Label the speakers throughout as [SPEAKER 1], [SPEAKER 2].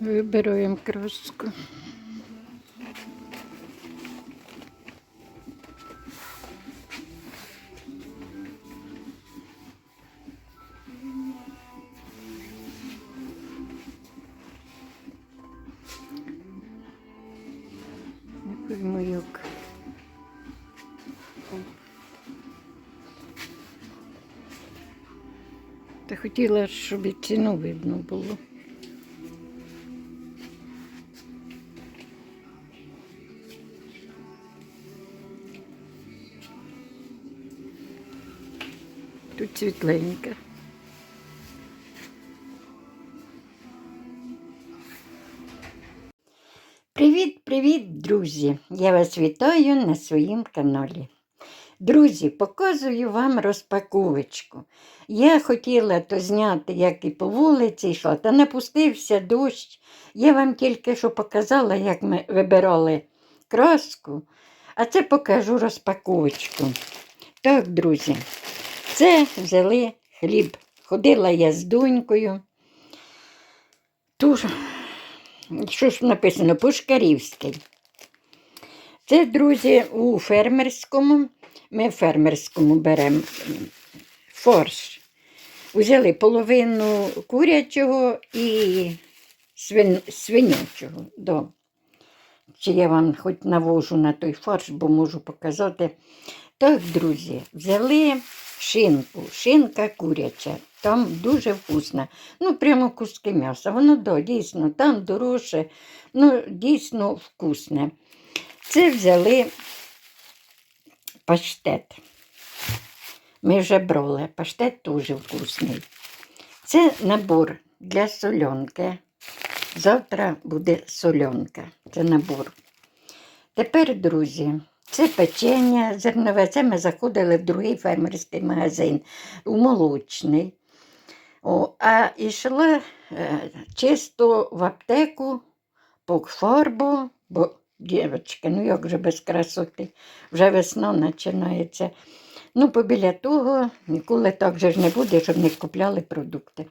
[SPEAKER 1] Вибираємо краску. Не пойму як. Та хотіла, щоб і ціну видно було. Тут. Привіт, привіт, друзі! Я вас вітаю на своїм каналі. Друзі, показую вам розпаковочку. Я хотіла то зняти, як і по вулиці йшла, та напустився дощ. Я вам тільки що показала, як ми вибирали краску, а це покажу розпаковочку. Так, друзі, це взяли хліб. Ходила я з донькою. Тож, що ж написано? Пушкарівський. Це, друзі, у фермерському. Ми в фермерському беремо форш. Взяли половину курячого і свин... свинячого. Да. Чи я вам хоч навожу на той фарш, бо можу показати. Так, друзі, взяли шинку, шинка куряча, там дуже вкусна. Ну, прямо куски м'яса. Воно да, дійсно, там дорожче, ну, дійсно вкусне. Це взяли паштет. Ми вже брали, паштет дуже вкусний. Це набор для солянки. Завтра буде солянка. Це набор. Тепер, друзі, це печення зернове. Це ми заходили в другий фермерський магазин, у молочний. О, а йшла е, чисто в аптеку по фарбу, бо, дівчатки, ну як же без красоти, вже весна починається. Ну, побіля того, ніколи так же ж не буде, щоб не купляли продукти.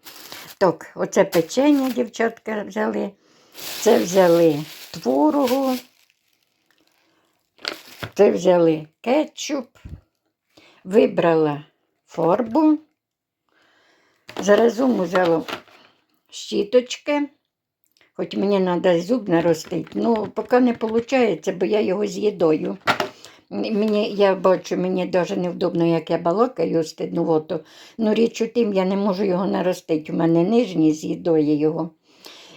[SPEAKER 1] Так, оце печення дівчатка взяли. Це взяли творогу. Це взяли кетчуп, вибрала фарбу. Заразом взяла щіточки, хоч мені треба зуб наростити. Ну, поки не виходить, бо я його з'їдаю. Мені, я бачу, мені навіть невдобно, як я балакаю стиднувато. Ну, річ у тим, я не можу його наростити. У мене нижній з'їдає його.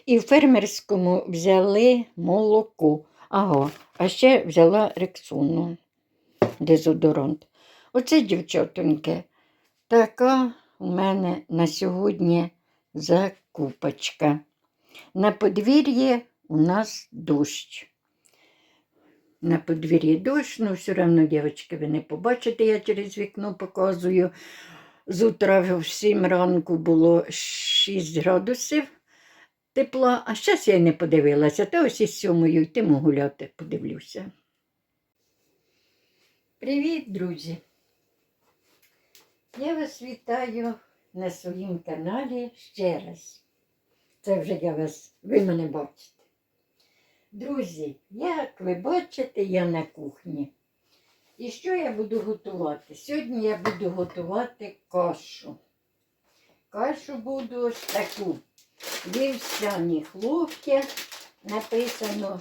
[SPEAKER 1] І в фермерському взяли молоко. Ага, а ще взяла рексуну, дезодорант. Оце, дівчатоньки, така у мене на сьогодні закупочка. На подвір'ї у нас дощ. На подвір'ї дощ, ну все одно, дівчатки, ви не побачите, я через вікно показую. З утра в 7 ранку було 6 градусів тепла, а зараз я й не подивилася, та ось із сьомою йтиму гуляти, подивлюся. Привіт, друзі! Я вас вітаю на своїм каналі ще раз. Це вже я вас, ви мене бачите. Друзі, як ви бачите, я на кухні. І що я буду готувати? Сьогодні я буду готувати кашу. Кашу буду ось таку. Вівсяні хлоп'я написано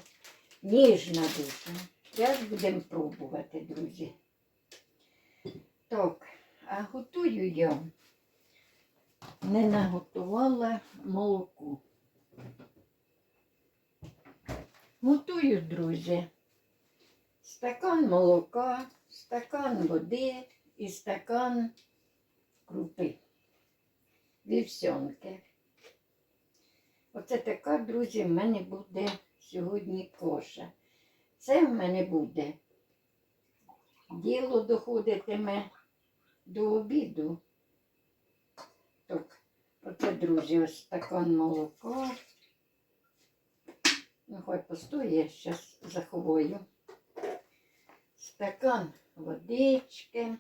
[SPEAKER 1] ніжна дуже. Зараз будемо пробувати, друзі. Так, а готую я. Не наготувала молоко. Готую, друзі, стакан молока, стакан води і стакан крупи. Вівсянки. Оце така, друзі, в мене буде сьогодні коша. Це в мене буде. Діло доходитиме до обіду. Так, оце, друзі, ось стакан молока. Ну, хай постоє, зараз заховую. Стакан водички.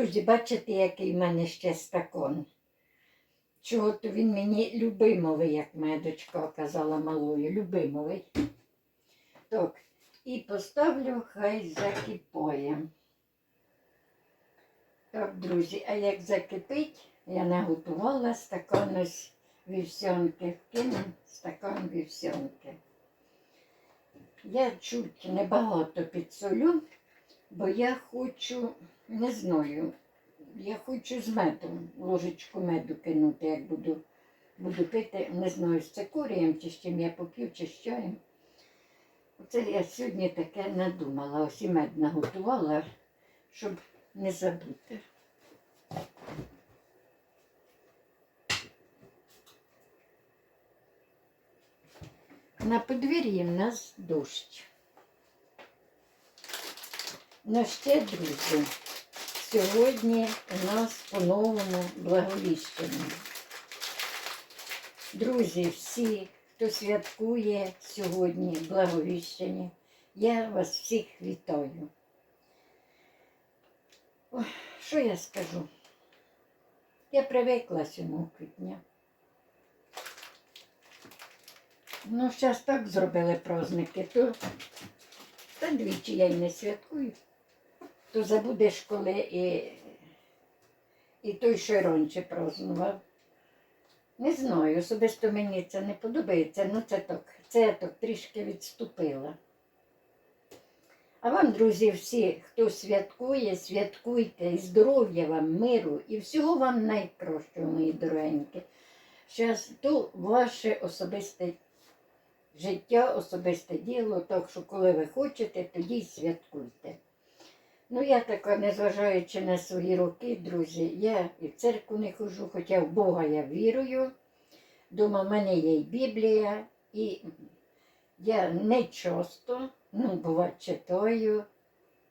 [SPEAKER 1] Друзі, бачите, який в мене ще стакон. Чого то він мені любимовий, як моя дочка казала малою, любимовий. Так, і поставлю, хай закипає. Так, друзі, а як закипить, я наготувала стакан ось вівсянки, вкину стакан вівсянки. Я чуть небагато підсолю, бо я хочу, не знаю, я хочу з медом, ложечку меду кинути, як буду, буду пити, не знаю, з цикорієм чи з чим я поп'ю, чи з чаєм. Оце я сьогодні таке надумала, ось і мед наготувала, щоб не забути. На подвір'ї в нас дощ. Ну ще, друзі, сьогодні у нас по-новому благовіщення. Друзі, всі, хто святкує сьогодні благовіщення, я вас всіх вітаю. Ой, що я скажу? Я привикла 7 квітня. Ну, зараз так зробили праздники, то та двічі я й не святкую. То забудеш, коли і, і той, що раніше празднував. Не знаю, особисто мені це не подобається, ну це так, це я так трішки відступила. А вам, друзі, всі, хто святкує, святкуйте і здоров'я вам, миру і всього вам найкращого, мої дорогенькі. Зараз то ваше особисте життя, особисте діло, так що коли ви хочете, тоді й святкуйте. Ну, я така, незважаючи на свої роки, друзі, я і в церкву не ходжу, хоча в Бога я вірую. Дома в мене є і Біблія, і я не часто, ну, буває, читаю.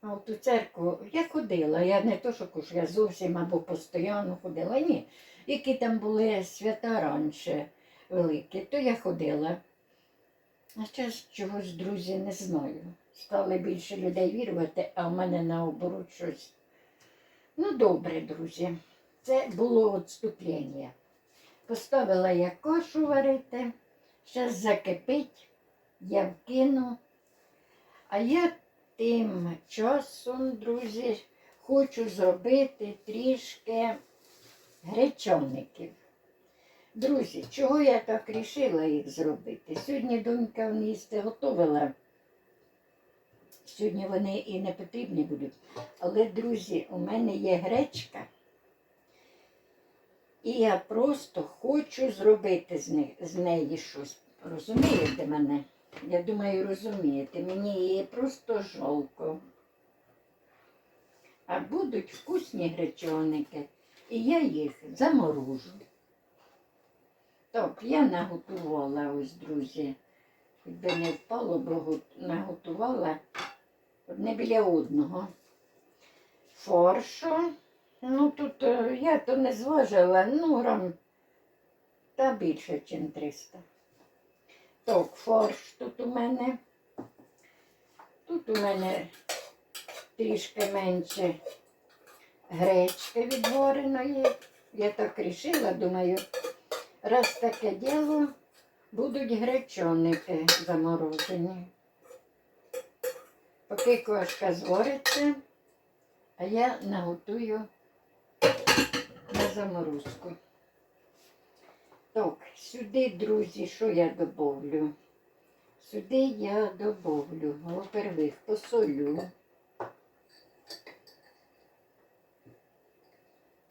[SPEAKER 1] А от у церкву я ходила, я не то, що кажу, я зовсім або постійно ходила, ні. Які там були свята раніше великі, то я ходила. А зараз чогось, друзі, не знаю. Стали більше людей вірувати, а в мене наоборот щось. Ну, добре, друзі. Це було відступлення. Поставила я кашу варити, зараз закипить, я вкину. А я тим часом, друзі, хочу зробити трішки гречаників. Друзі, чого я так рішила їх зробити? Сьогодні донька в їсти готувала. Сьогодні вони і не потрібні будуть. Але, друзі, у мене є гречка. І я просто хочу зробити з, них, з неї щось. Розумієте мене? Я думаю, розумієте. Мені її просто жалко. А будуть вкусні гречоники, і я їх заморожу. Так, я наготувала ось, друзі. Хоч би не впало, бо наготувала одне біля одного. Форшу. Ну тут е, я то не зважила, ну грам та більше, ніж 300. Так, форш тут у мене. Тут у мене трішки менше гречки відвареної. Я так рішила, думаю, раз таке діло, будуть гречоники заморожені. Поки кошка звариться, а я наготую на заморозку. Так, сюди, друзі, що я добавлю? Сюди я добавлю, во-первых, посолю.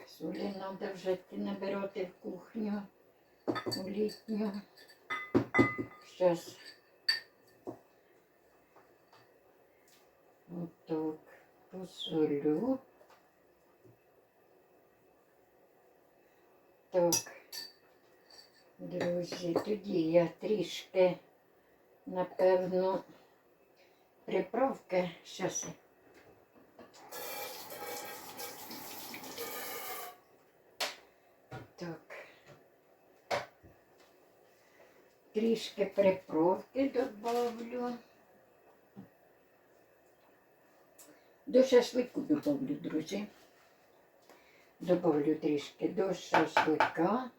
[SPEAKER 1] Солі треба вже набирати в кухню, у літню. Зараз. Отак, посолю. Так, друзі, тоді я трішки, напевно, приправки. Я- Так. Трішки приправки добавлю. До шашлику добавлю, друзі. Добавлю трішки до шашлика.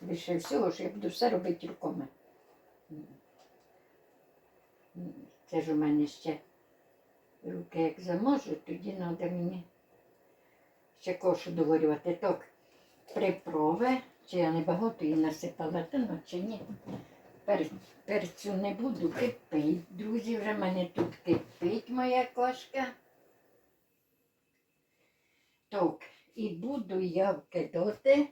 [SPEAKER 1] Більше всього, що я буду все робити руками. Це ж у мене ще руки як замажу, тоді треба мені ще кошу доварювати. Так, приправи, чи я не багато її насипала, та ну, чи ні. Пер, перцю не буду, кипить. Друзі, вже в мене тут кипить моя кошка. Так, і буду я вкидати.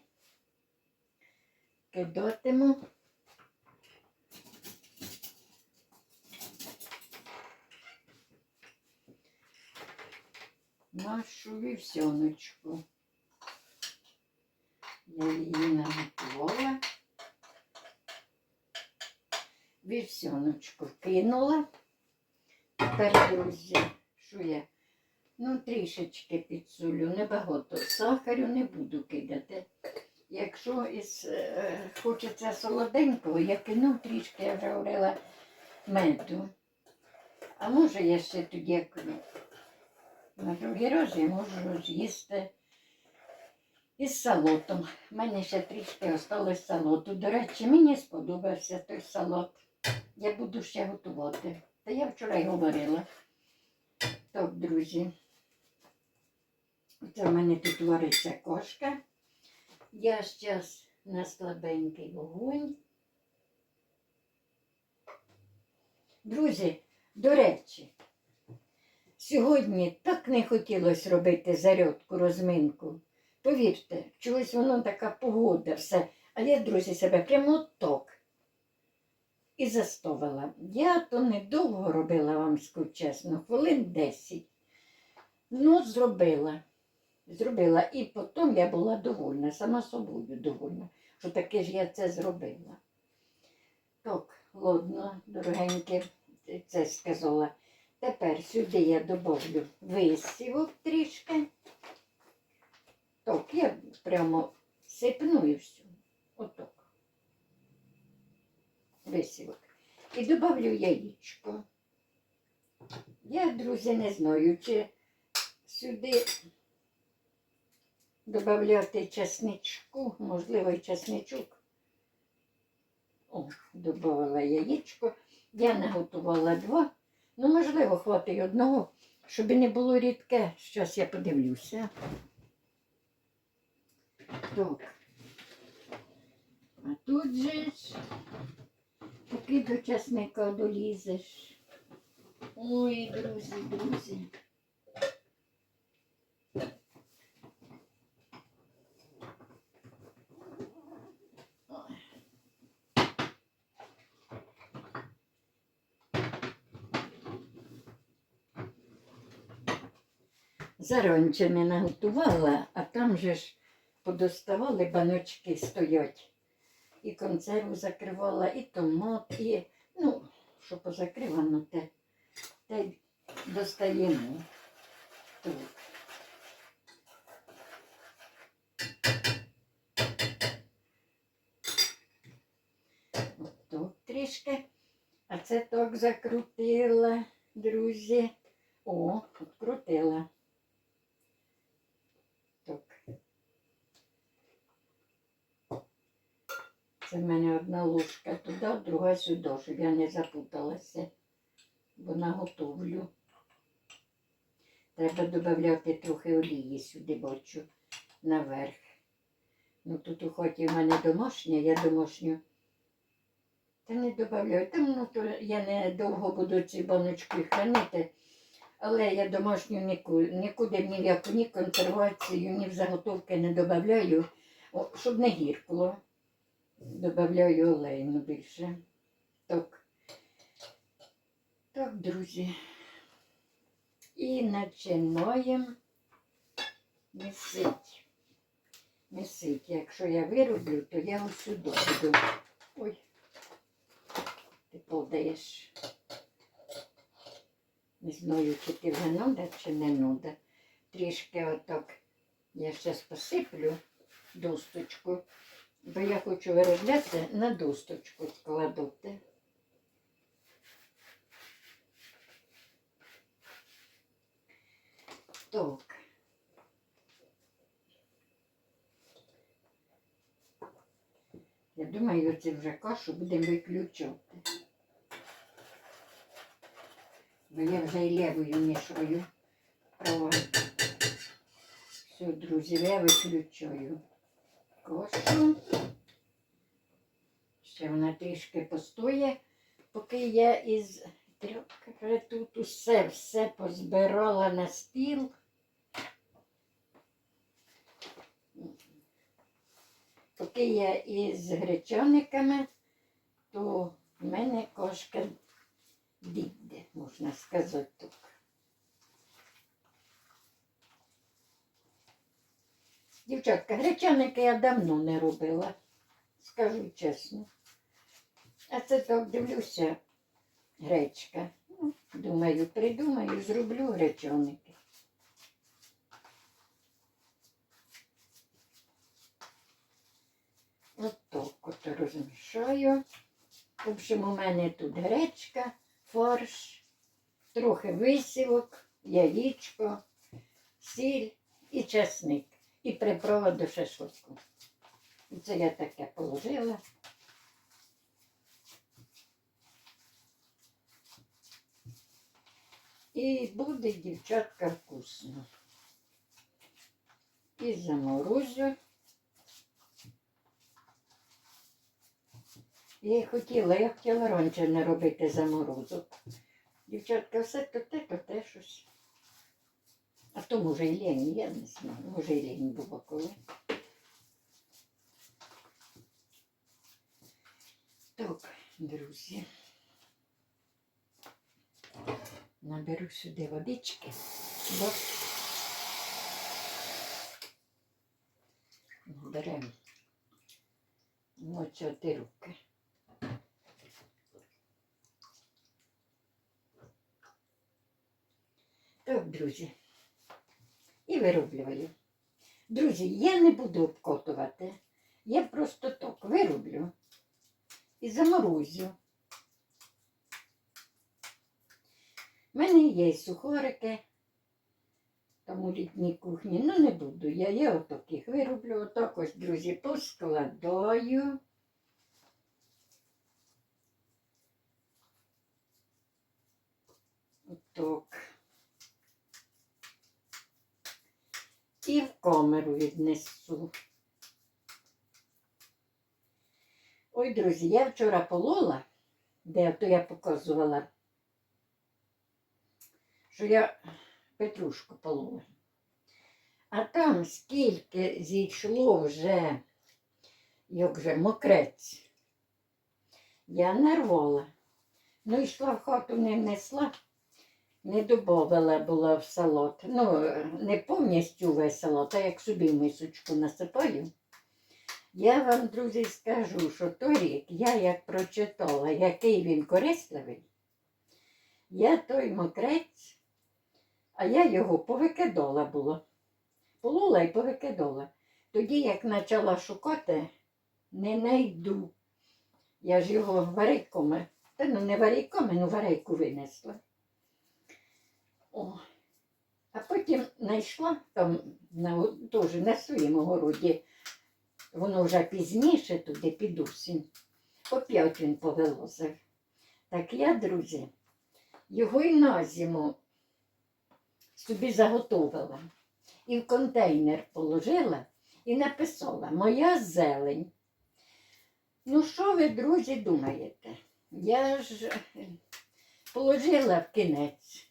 [SPEAKER 1] Кидатиму. Нашу вівсяночку. Я її наготувала. Вівсяночку кинула. Тепер, друзі, що я? Ну, трішечки підсолю, небагато. Сахарю не буду кидати. Якщо із, е, хочеться солоденького, я кину трішки, я вже говорила, меду. А може я ще тоді як на другий раз я можу з'їсти із салотом. У мене ще трішки осталось салоту. До речі, мені сподобався той салат. Я буду ще готувати. Та я вчора й говорила. Так, друзі. Це в мене тут вариться кошка. Я зараз на слабенький вогонь. Друзі, до речі, сьогодні так не хотілося робити зарядку, розминку. Повірте, чогось воно така погода, все. А я, друзі, себе прямо так і застовила. Я то недовго робила вам скажу хвилин 10. Ну, зробила. Зробила. І потім я була довольна, сама собою довольна, що таке ж я це зробила. Так, ладно, дорогеньке, це сказала. Тепер сюди я добавлю висівок трішки. Так, я прямо сипну і все. Отак. Висівок. І добавлю яєчко. Я, друзі, не знаю, чи сюди додати чесничку, можливо, і чесничок. О, додавала яєчко. Я наготувала два. Ну, можливо, хватить одного, щоб не було рідке. Зараз я подивлюся. Так. А тут же ж поки до часника долізеш. Ой, друзі, друзі. Заранче не наготувала, а там же ж подоставали баночки стоять. І консерву закривала, і томат, і ну, що позакривано, те, те достаємо. Тут трішки. А це так закрутила, друзі. О, відкрутила. Так. Це в мене одна ложка туди, друга сюди, щоб я не запуталася, бо наготовлю. Треба додати трохи олії сюди, бачу, наверх. Ну тут у хаті в мене домашня, я домашню. Та не додаю. Там ну, то я не довго буду ці баночки хранити. Але я домашню нікуди, нікуди ні в яку ні консервацію, ні в заготовки не додаю, щоб не гіркло. Добавляю олейну більше. Так. Так, друзі. І починаємо місити. Місити. Якщо я вироблю, то я ось сюди. Ой, ти подаєш. Не знаю, чи ти вже нуда, чи не нуда. Трішки отак я зараз посиплю досточку бо я хочу виробляти на досточку складати. Так. Я думаю, це вже кашу будемо виключати. Бо я вже і лівою мішаю. Все, друзі, я виключаю кашу. Ще вона трішки постоє, поки я із трьох тут усе все позбирала на стіл. Поки я із гречаниками, то в мене кошка дійде, можна сказати так. Дівчатка, гречаники я давно не робила, скажу чесно. А це так дивлюся, гречка. Ну, думаю, придумаю, зроблю гречаники. От от розмішаю. В общем, у мене тут гречка, фарш, трохи висівок, яєчко, сіль і чесник. І приправа до шашлику. Це я таке положила. І буде, дівчатка, вкусно. І заморозю. Я хотіла, я хотіла раніше не робити заморозок. Дівчатка, все то те, то те щось. А то може і лінь, я не знаю. Може і лінь було коли. Так, друзі. Наберу сюди водички, бо беремо мочати руки. Так, друзі. І вироблюю. Друзі, я не буду обкотувати. Я просто так вироблю і заморозю. У мене є сухарики, там у літній кухні, ну не буду я. Я отаких вироблю. Отак ось, друзі, поскладаю. Отак. І в камеру віднесу. Ой, друзі, я вчора полола, де то я показувала, що я петрушку полола. А там скільки зійшло вже, як вже мокрець, я нарвала. Ну, йшла в хату, не внесла, не додавала була в салат. Ну, не повністю весь салат, а як собі мисочку насипаю. Я вам, друзі, скажу, що торік я як прочитала, який він корисливий, я той мокрець, а я його повикидала було. Полола і повикидала. Тоді, як почала шукати, не найду. Я ж його варейками, та ну не варейками, ну варейку винесла. О. А потім знайшла там на, теж на своєму городі, воно вже пізніше туди під осінь. Опять він повилозив. Так я, друзі, його й на зиму собі заготовила. І в контейнер положила і написала Моя зелень. Ну, що ви, друзі, думаєте? Я ж положила в кінець.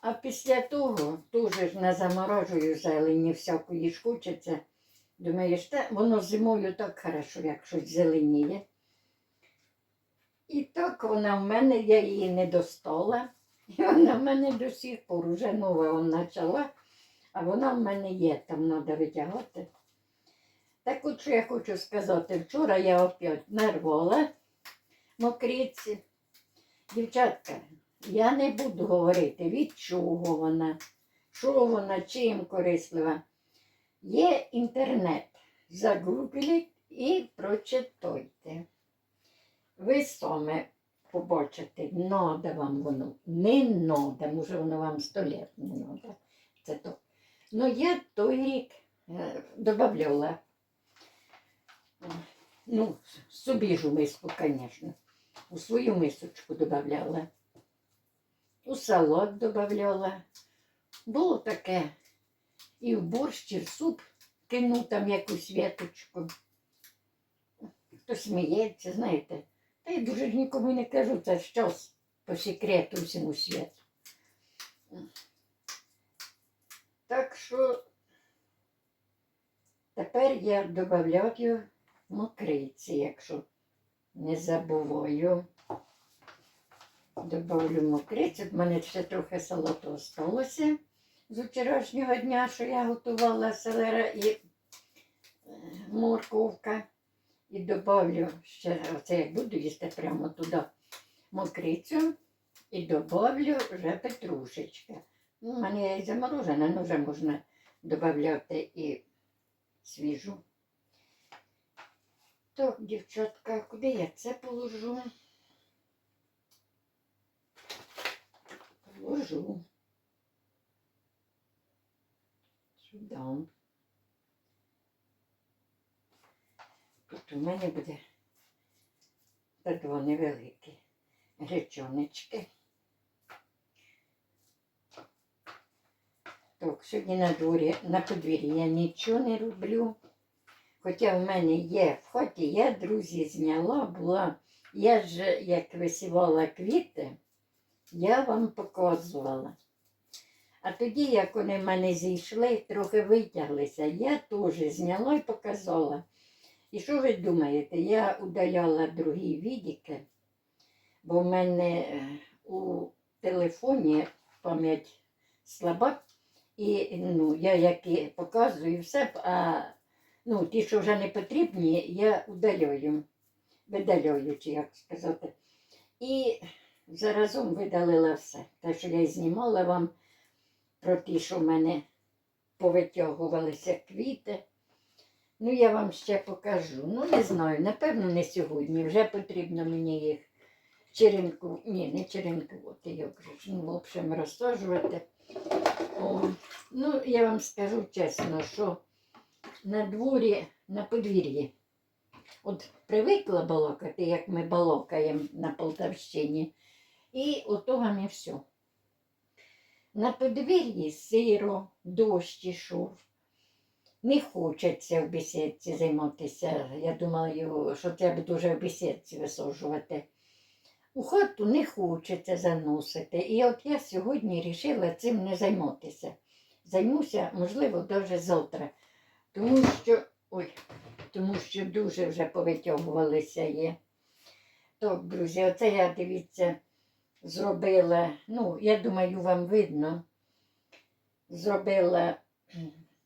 [SPEAKER 1] А після того теж ж не заморожую зелені всякої ж хочеться. Думаєш, та воно зимою так хорошо, як щось зеленіє. І так вона в мене, я її не достала. І вона в мене до сих пор уже нова почала, а вона в мене є, там треба витягати. Так от що я хочу сказати, вчора я опять нарвала мокриці. Дівчатка, я не буду говорити, від чого вона, що вона, чим корислива. Є інтернет. Загугліть і прочитайте. Ви саме побачите, надо вам воно, не надо, може воно вам сто літ не надо. Це то. Ну я той рік е. Ну, собі ж у миску, звісно. У свою мисочку додавала. У салат додавала. Було таке. І в борщ, і в суп кину там якусь віточку. Хто сміється, знаєте. Та я дуже ж нікому не кажу, це щось по секрету всьому світу. Так що тепер я додаю мокриці, якщо не забуваю. Добавлю мокриці. У мене ще трохи салату залишилося з вчорашнього дня, що я готувала селера і е, морковка. І добавлю ще, оце як буду їсти прямо туди мокрицю. І добавлю вже петрушечка. Ну, у мене є заморожена, але вже можна додати і свіжу. Так, дівчатка, куди я це положу? Положу. Сюди. Тут у мене буде два невеликі гречонечки. Так, сьогодні на дворі, на подвір'ї я нічого не роблю. Хоча в мене є в хаті, я, друзі, зняла була. Я ж як висівала квіти, я вам показувала. А тоді, як вони в мене зійшли, трохи витяглися, я теж зняла і показала. І що ви думаєте? Я удаляла другі відіки, бо в мене е, у телефоні пам'ять слаба. І ну, я як і показую все, а ну, ті, що вже не потрібні, я удаляю, видаляю, чи як сказати. І заразом видалила все. Те, що я знімала вам про ті, що в мене повитягувалися квіти. Ну, я вам ще покажу. Ну, не знаю, напевно, не сьогодні. Вже потрібно мені їх черенку, ні, не черенкувати, як же ж, ну, в общем, розсаджувати. Ну, я вам скажу чесно, що на дворі, на подвір'ї, от привикла балакати, як ми балакаємо на Полтавщині, і ото вам і все. На подвір'ї сиро, дощ ішов. Не хочеться в бесідці займатися. Я думаю, що треба буду вже в бесідці висаджувати. У хату не хочеться заносити. І от я сьогодні вирішила цим не займатися. Займуся, можливо, навіть завтра. Тому що, ой, тому що дуже вже повитягувалися є. Так, друзі, оце я, дивіться, зробила, ну, я думаю, вам видно, зробила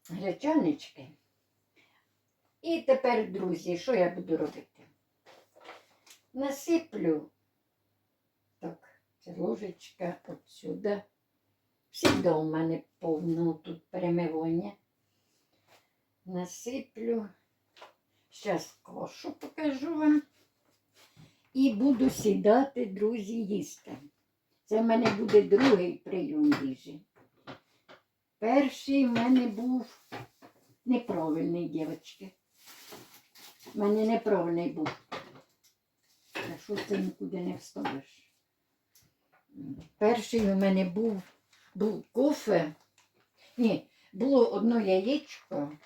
[SPEAKER 1] гречанички. І тепер, друзі, що я буду робити? Насиплю так, це ложечка отсюда. Всегда у мене повно тут перемивання. Насиплю. Зараз кошу покажу вам. І буду сідати, друзі, їсти. Це в мене буде другий прийом їжі. Перший в мене був неправильний, дівчатки. У мене неправильний був. А що це нікуди не вставиш? Перший у мене був, був кофе. Ні, було одно яєчко,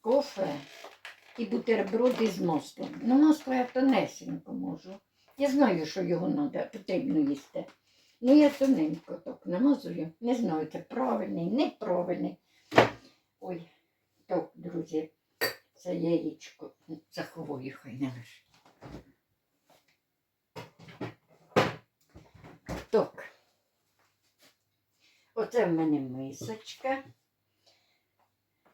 [SPEAKER 1] кофе і бутерброди з маслом. Ну, масло я тонесенько можу. Я знаю, що його надо, потрібно їсти. Ну, я тоненько так намазую. Не знаю, це правильний, неправильний. Ой, так, друзі, це яєчко заховую, хай не лише. Так. Оце в мене мисочка.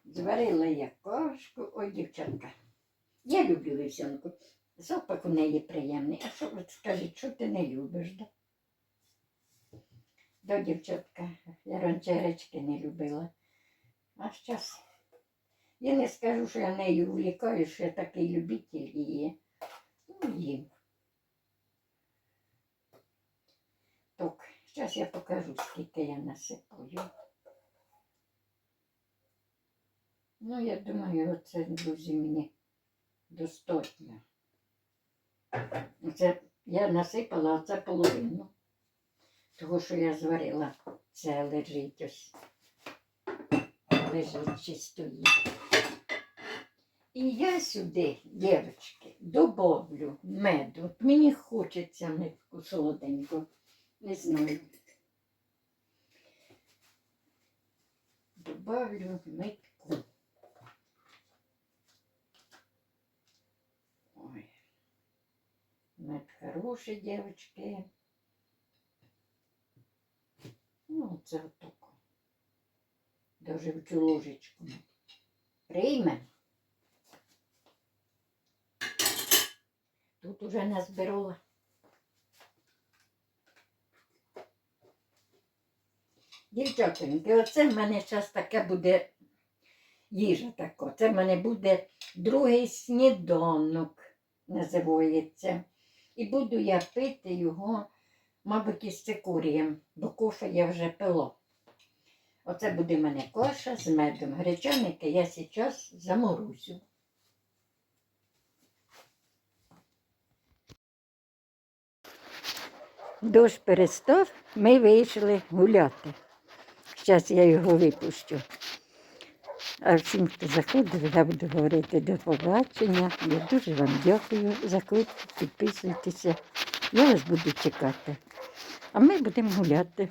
[SPEAKER 1] Зварила я кашку. Ой, дівчатка. Я люблю вівсянку. Запах у неї приємний. А що ви скажіть, що ти не любиш? Да, да дівчатка, я раніше гречки не любила. А зараз я не скажу, що я нею увлікаю, що я такий любитель її. Ну, їм. Так, зараз я покажу, скільки я насипаю. Ну, я думаю, оце, друзі, мені достатньо. Це я насипала оце половину. Того, що я зварила, це лежить ось. Лежить чи стоїть. І я сюди, дівчатки, добавлю меду. Мені хочеться медку солоденьку. Не знаю. Добавлю медку. Ой. Мед хороший, дівчатки. Ну, це отако. Даже в цю ложечку. Прийме. Тут уже назбирала. Дівчатоньки, оце в мене зараз таке буде їжа така. Це в мене буде другий сніданок, називається. І буду я пити його, мабуть, із цикурієм, бо кофе я вже пила. Оце буде в мене коша з медом. Гречаники я зараз заморозю. Дощ перестав, ми вийшли гуляти. Зараз я його випущу. А всім, хто заходив, я буду говорити до побачення. Я дуже вам дякую. Заходьте, підписуйтеся. Я вас буду чекати. А ми будемо гуляти.